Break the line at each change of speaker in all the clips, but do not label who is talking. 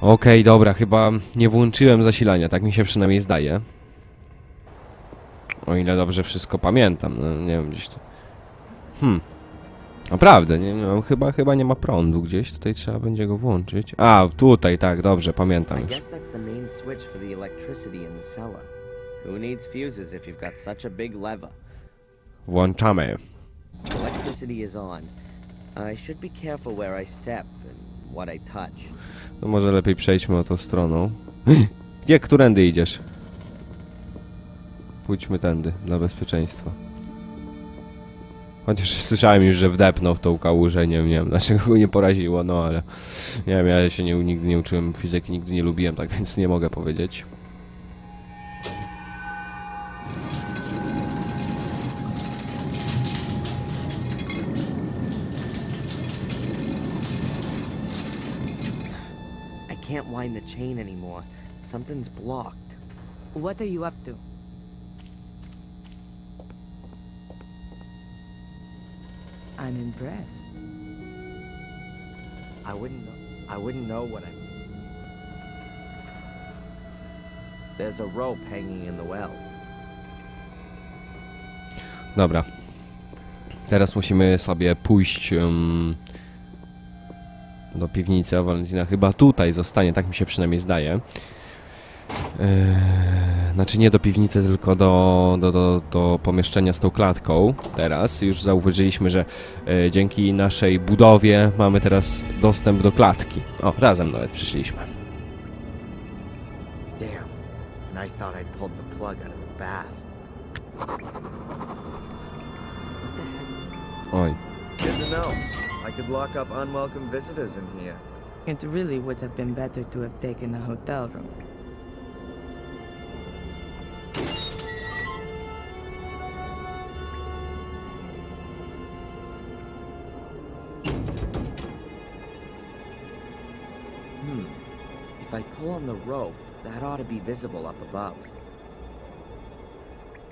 Okej, dobra, chyba nie włączyłem zasilania, tak mi się przynajmniej zdaje. O ile dobrze wszystko pamiętam, no nie wiem, gdzieś tu... Hmm. Naprawdę, nie no, chyba, chyba nie ma prądu gdzieś, tutaj trzeba będzie go włączyć. A, tutaj, tak, dobrze, pamiętam już. Włączamy.
Electricity is on. I should be careful where I step and what I touch.
To może lepiej przejdźmy o tą stroną. Gdzie, którędy idziesz? Pójdźmy tędy, dla bezpieczeństwa. Chociaż słyszałem już, że wdepnął w tą kałużę, nie wiem, nie wiem dlaczego go nie poraziło, no ale... Nie wiem, ja się nie, nigdy nie uczyłem fizyki, nigdy nie lubiłem, tak więc nie mogę powiedzieć.
Can't wind the chain anymore. Something's blocked.
What are you up to? I'm impressed.
I wouldn't know. I wouldn't know what I'm. There's a rope hanging in the well.
Dobra. Teraz musimy sobie pójść em, do piwnicy, a Valentina chyba tutaj zostanie, tak mi się przynajmniej zdaje. Eee, znaczy nie do piwnicy, tylko do, do, do, do pomieszczenia z tą klatką. Teraz już zauważyliśmy, że e, dzięki naszej budowie mamy teraz dostęp do klatki. O, razem nawet przyszliśmy.
Damn. I thought I'd pulled the plug out of the bath. What the heck?
Oj.
Good to know. I could lock up unwelcome visitors in here.
It really would have been better to have taken a hotel room.
Hmm. If I pull on the rope, that ought to be visible up above.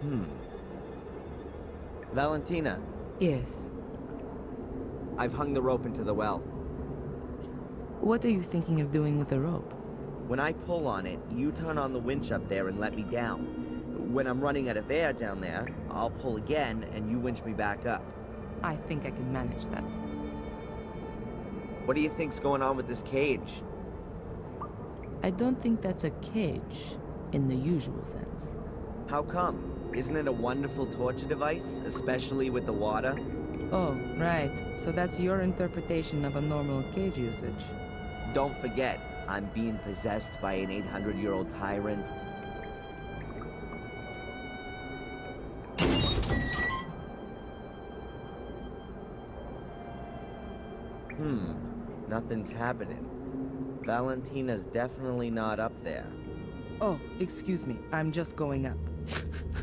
Hmm. Valentina,
Yes.
I've hung the rope into the well.
What are you thinking of doing with the rope?
When I pull on it, you turn on the winch up there and let me down. When I'm running out of air down there, I'll pull again and you winch me back up.
I think I can manage that.
What do you think's going on with this cage?
I don't think that's a cage in the usual sense.
How come? Isn't it a wonderful torture device, especially with the water?
Oh, right. So that's your interpretation of a normal cage usage.
Don't forget, I'm being possessed by an 800 year old tyrant. Hmm, nothing's happening. Valentina's definitely not up there.
Oh, excuse me. I'm just going up.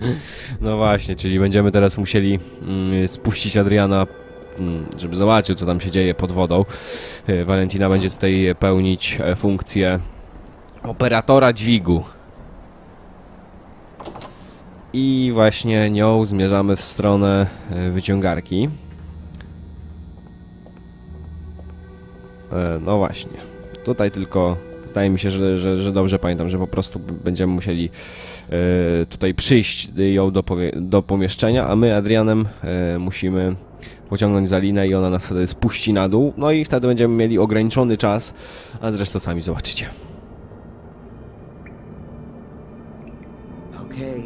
No właśnie, czyli będziemy teraz musieli mm, spuścić Adriana, mm, żeby zobaczył, co tam się dzieje pod wodą. E, Valentina będzie tutaj pełnić e, funkcję operatora dźwigu. I właśnie nią zmierzamy w stronę e, wyciągarki. No właśnie. Tutaj tylko zdaje mi się, że, że, że dobrze pamiętam, że po prostu będziemy musieli tutaj przyjść ją do, do pomieszczenia, a my Adrianem e, musimy pociągnąć za linę i ona nas wtedy spuści na dół. No i wtedy będziemy mieli ograniczony czas, a zresztą sami zobaczycie.
Okay,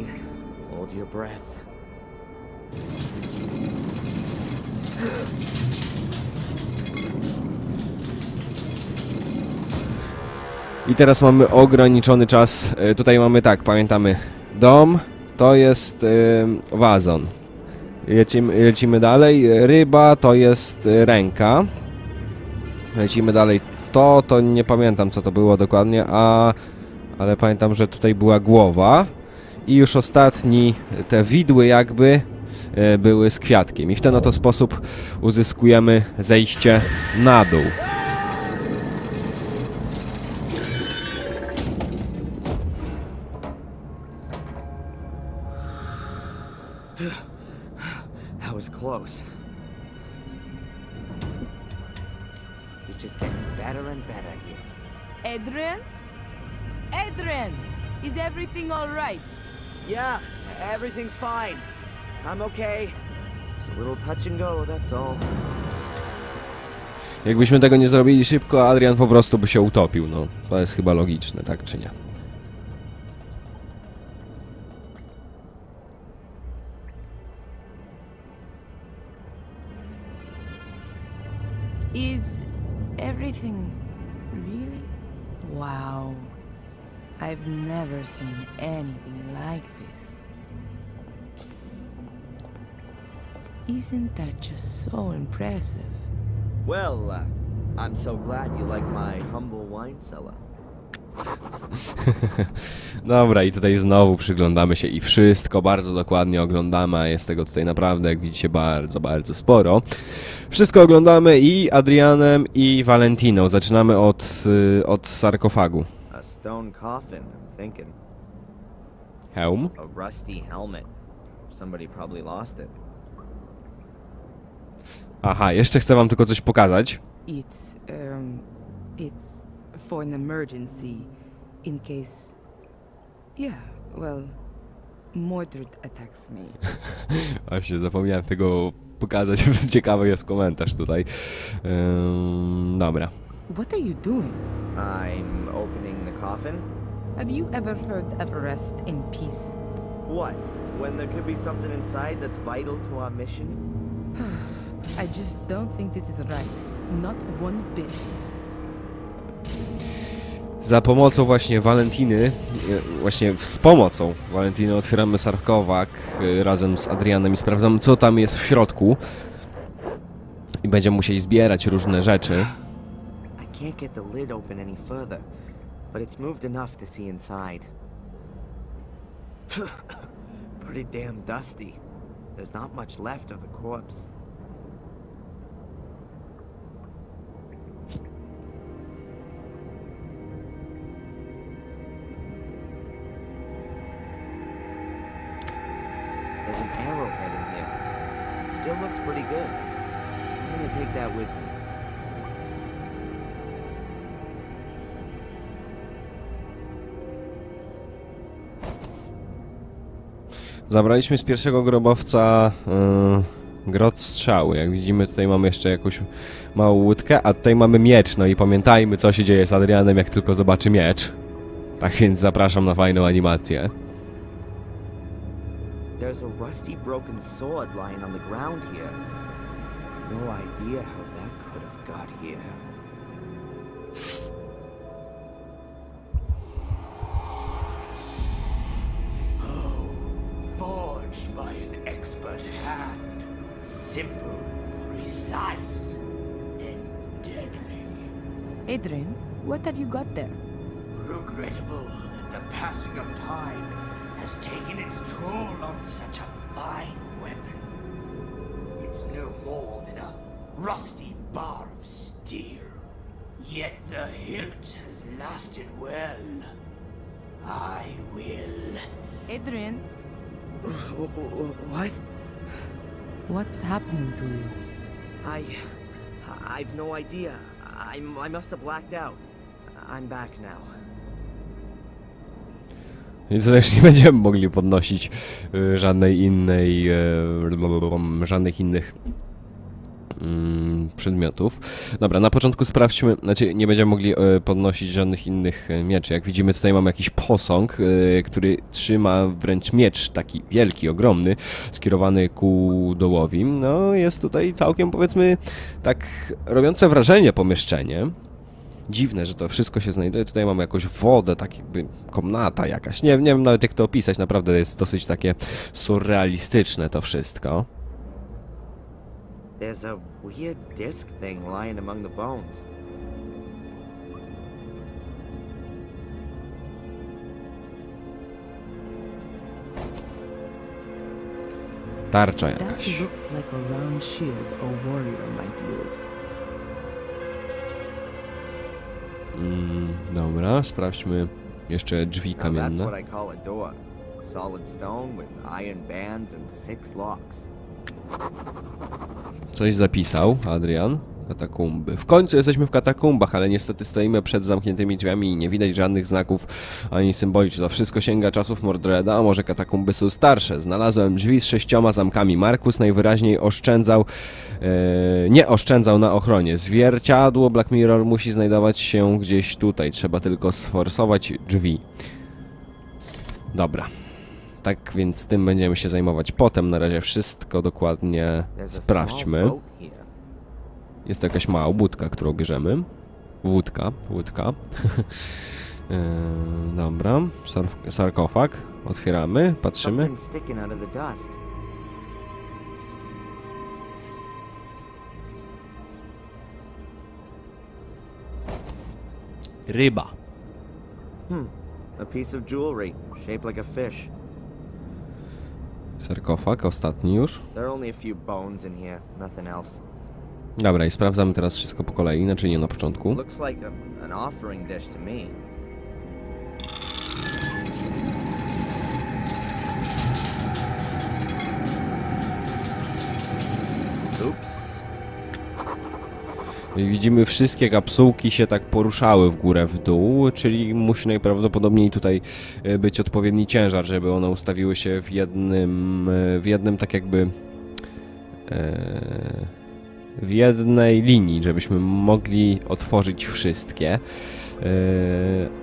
hold your breath.
I teraz mamy ograniczony czas. E, Tutaj mamy tak, pamiętamy. Dom to jest e, wazon. Lecimy, lecimy dalej. Ryba to jest e, ręka. Lecimy dalej. To, to nie pamiętam co to było dokładnie, a ale pamiętam, że tutaj była głowa. I już ostatni, te widły jakby były z kwiatkiem. I w ten oto sposób uzyskujemy zejście na dół.
That was close. It's just getting better and better here.
Adrian? Adrian! Is everything alright?
Yeah, everything's fine. I'm okay. It's a little touch and go, that's all.
Jakbyśmy tego nie zrobili szybko, Adrian po prostu by się utopił, no. To jest chyba logiczne, tak czy nie?
Is everything really? Wow. I've never seen anything like this. Isn't that just so impressive?
Well, uh, I'm so glad you like my humble wine cellar.
Dobra, i tutaj znowu przyglądamy się i wszystko bardzo dokładnie oglądamy, a jest tego tutaj naprawdę, jak widzicie, bardzo, bardzo sporo. Wszystko oglądamy i Adrianem, i Valentiną. Zaczynamy od, y, od sarkofagu.
A stone coffin, I'm thinking.
Hełm.
A rusty helmet. Somebody probably lost it.
Aha, jeszcze chcę wam tylko coś pokazać.
It's um it's for an emergency in case Yeah, well Mordred attacks me.
Właśnie, zapomniałem tego pokazać. Ciekawy jest komentarz tutaj. Ym, dobra.
What are you doing?
I'm opening the coffin?
Have you ever heard of rest in peace?
What? When there could be something inside that's vital to our mission?
I just don't think this is right. Not one bit.
Za pomocą właśnie Walentiny, e, właśnie z pomocą Walentiny otwieramy sarkowag e, razem z Adrianem i sprawdzamy co tam jest w środku. I będziemy musieli zbierać różne rzeczy.
Can't get the lid open any further, but it's moved enough to see inside. Pretty damn dusty. There's not much left of the corpse. Still looks pretty good. I'm gonna take that with me.
Zabraliśmy z pierwszego grobowca yy, grot strzały. Jak widzimy tutaj mamy jeszcze jakąś małą łódkę, a tutaj mamy miecz. No i pamiętajmy co się dzieje z Adrianem jak tylko zobaczy miecz. Tak więc zapraszam na fajną animację.
There's a rusty broken sword lying on the ground here. No idea how that could have got here.
Oh, forged by an expert hand. Simple, precise, and deadly.
Adrian, what have you got there?
Regrettable that the passing of time has taken its toll on such a fine weapon. It's no more than a rusty bar of steel. Yet the hilt has lasted well. I will.
Adrian,
What?
what's happening to you?
I. I've no idea. I, I must have blacked out. I'm back now.
Też nie będziemy mogli podnosić y, żadnej innej, y, żadnych innych mm, przedmiotów. Dobra, na początku sprawdźmy, znaczy nie będziemy mogli y, podnosić żadnych innych mieczy. Jak widzimy tutaj mamy jakiś posąg, który trzyma wręcz miecz taki wielki, ogromny, skierowany ku dołowi. No jest tutaj całkiem powiedzmy tak robiące wrażenie pomieszczenie. Dziwne, że to wszystko się znajduje. Tutaj mamy jakąś wodę, tak jakby komnata jakaś. Nie, nie wiem nawet jak to opisać, naprawdę jest dosyć takie surrealistyczne to wszystko.
There's a weird disc thing lying among the bones.
Tarcza
That
jakaś.
looks like a round shield a warrior might use.
Mm, dobra, sprawdźmy jeszcze drzwi kamienne. Coś zapisał Adrian. Katakumby. W końcu jesteśmy w katakumbach, ale niestety stoimy przed zamkniętymi drzwiami i nie widać żadnych znaków ani symboli. Czy to wszystko sięga czasów Mordreda, a może katakumby są starsze? Znalazłem drzwi z sześcioma zamkami. Markus najwyraźniej oszczędzał, e, nie oszczędzał na ochronie. Zwierciadło Black Mirror musi znajdować się gdzieś tutaj. Trzeba tylko sforsować drzwi. Dobra. Tak więc tym będziemy się zajmować potem. Na razie wszystko dokładnie sprawdźmy. Jest to jakaś mała łódka, którą bierzemy. Łódka, łódka. Yy, dobra, Sarf- sarkofag. Otwieramy, patrzymy. Ryba.
Hmm. A piece of jewelry, shaped like a fish.
Sarkofag, ostatni już.
There are only a few bones in here, nothing else.
Dobra, i sprawdzamy teraz wszystko po kolei, znaczy nie na początku. I widzimy wszystkie kapsułki się tak poruszały w górę, w dół, czyli musi najprawdopodobniej tutaj e, być odpowiedni ciężar, żeby one ustawiły się w jednym, e, w jednym tak jakby e, w jednej linii, żebyśmy mogli otworzyć wszystkie. E,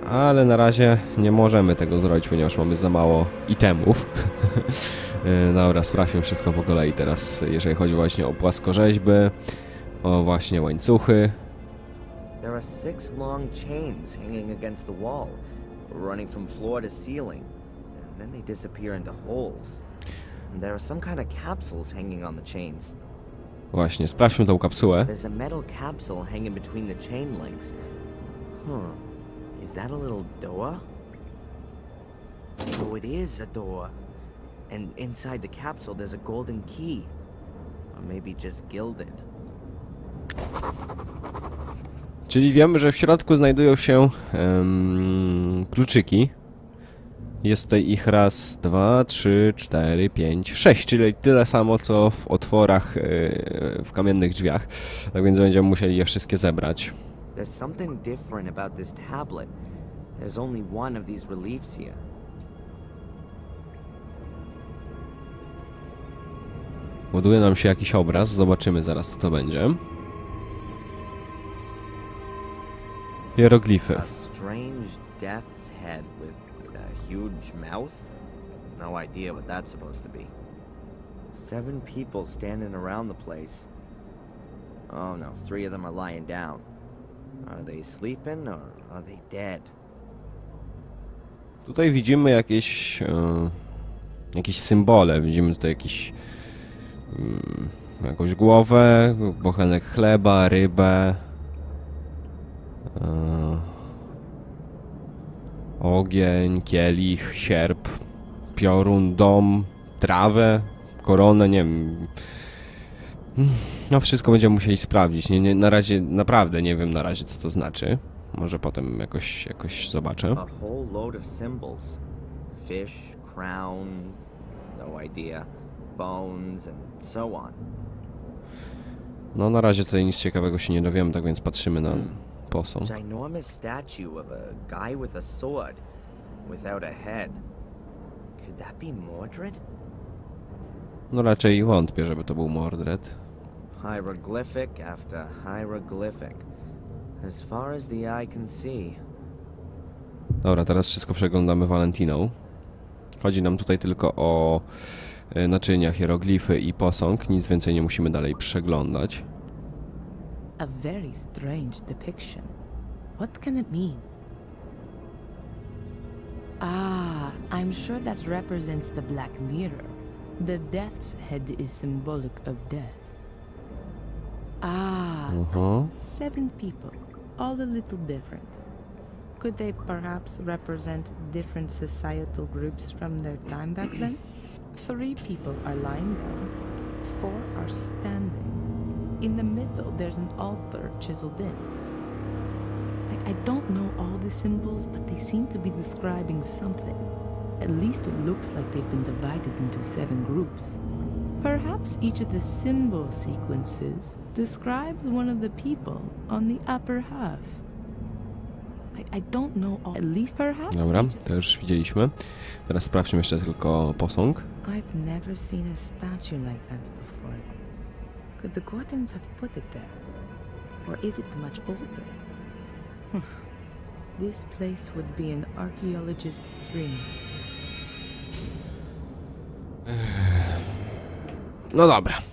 ale na razie nie możemy tego zrobić, ponieważ mamy za mało itemów. E, Dobra, sprawdźmy wszystko po kolei teraz, jeżeli chodzi właśnie o płaskorzeźby. O, właśnie łańcuchy.
There are six long chains hanging against the wall, running from floor to ceiling, and then they disappear into holes. And there are some kind of capsules hanging on the chains.
Właśnie, sprawdźmy tą kapsułę.
There's a metal capsule hanging between the chain links. Huh. Is that a little door? Oh, it is a door. And inside the capsule, there's a golden key. Or maybe just gilded.
Czyli wiemy, że w środku znajdują się em, kluczyki. Jest tutaj ich raz, dwa, trzy, cztery, pięć, sześć, czyli tyle samo co w otworach e, w kamiennych drzwiach. Tak więc będziemy musieli je wszystkie zebrać.
There's something different about this tablet. There's only one of these reliefs here.
Ładuje nam się jakiś obraz, zobaczymy zaraz co to będzie. Hieroglify.
A strange death's head with a huge mouth? No idea what that's supposed to be. Seven people standing around the place. Oh no, three of them are lying down. Are they sleeping or are they dead?
Tutaj widzimy jakieś, e, jakieś symbole. Widzimy tutaj jakiś, mm, jakąś głowę, bochenek chleba, rybę, e, ogień, kielich, sierp, piorun, dom, trawę, koronę, nie wiem. No wszystko będziemy musieli sprawdzić. Nie, nie, na razie naprawdę nie wiem na razie co to znaczy. Może potem jakoś, jakoś zobaczę.
A whole load of symbols. Fish, crown, no idea. Bones and so on.
No na razie tutaj nic ciekawego się nie dowiemy, tak więc patrzymy na posąg.
Ginormous statue of a guy with a sword without a head. Could that be Mordred?
No raczej wątpię, żeby to był Mordred.
Hieroglyphic after hieroglyphic. As far as the eye can see.
Dobra, teraz wszystko przeglądamy Valentiną. Chodzi nam tutaj tylko o e, naczynia, hieroglify i posąg. Nic więcej nie musimy dalej przeglądać.
A very strange depiction. What can it mean? Ah, I'm sure that represents the Black Mirror. The death's head is symbolic of death. Ah,
Mhm.
seven people, all a little different. Could they perhaps represent different societal groups from their time back then? Three people are lying down, four are standing. In the middle, there's an altar chiseled in. I, I don't know all the symbols, but they seem to be describing something. At least it looks like they've been divided into seven groups. Perhaps each of the symbol sequences describes one of the people on the upper half. I, I don't know all. At least perhaps.
Dobra, to już widzieliśmy. Teraz sprawdźmy jeszcze tylko posąg.
I've never seen a statue like that before. Could the Gortons have put it there? Or is it much older? This place would be an archaeologist's dream.
No dobra.